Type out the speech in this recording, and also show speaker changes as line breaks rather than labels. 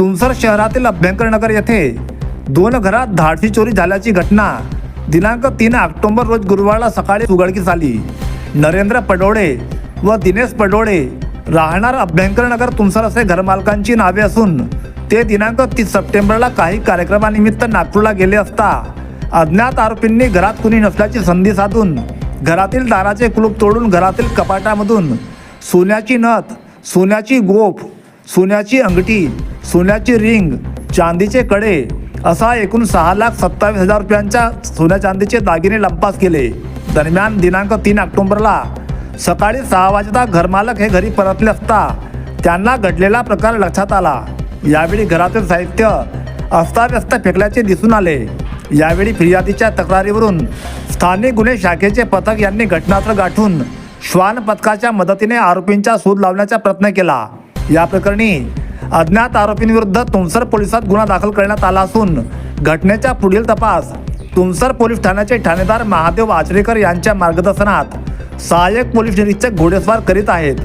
तुमसर शहरातील अभ्यंकर नगर येथे दोन घरात धाडसी चोरी झाल्याची घटना. दिनांक तीन ऑक्टोबर रोज गुरुवारला सकाळी उघडकीस आली. नरेंद्र पडोळे व दिनेश पडोळे राहणार अभ्यंकर नगर तुमसर असे घरमालकांची नावे असून ते दिनांक तीस सप्टेंबरला काही कार्यक्रमानिमित्त नागपूरला गेले असता अज्ञात आरोपींनी घरात कुणी नसल्याची संधी साधून घरातील दाराचे कुलूप तोडून घरातील कपाटामधून सोन्याची नथ सोन्याची गोफ सोन्याची अंगठी सोन्याची रिंग चांदीचे कडे असा एकूण सहा लाख सत्तावीस हजार रुपयांच्या सोन्या चांदीचे दागिने लंपास केले. दरम्यान दिनांक तीन ऑक्टोबरला सकाळी सहा वाजता घरमालक हे घरी परतले असता त्यांना घडलेला प्रकार लक्षात आला. यावेळी घरातील साहित्य अस्ताव्यस्त फेकल्याचे दिसून आले. यावेळी फिर्यादीच्या तक्रारीवरून स्थानिक गुन्हे शाखेचे पथक यांनी घटनास्थळ गाठून श्वान पथकाच्या मदतीने आरोपींचा शोध लावण्याचा प्रयत्न केला. या प्रकरणी अज्ञात आरोपींविरुद्ध तुमसर पोलिसात गुन्हा दाखल करण्यात आला असून घटनेचा पुढील तपास तुमसर पोलीस ठाण्याचे ठाणेदार महादेव आचरेकर यांच्या मार्गदर्शनात सहाय्यक पोलीस निरीक्षक घोडेस्वार करीत आहेत.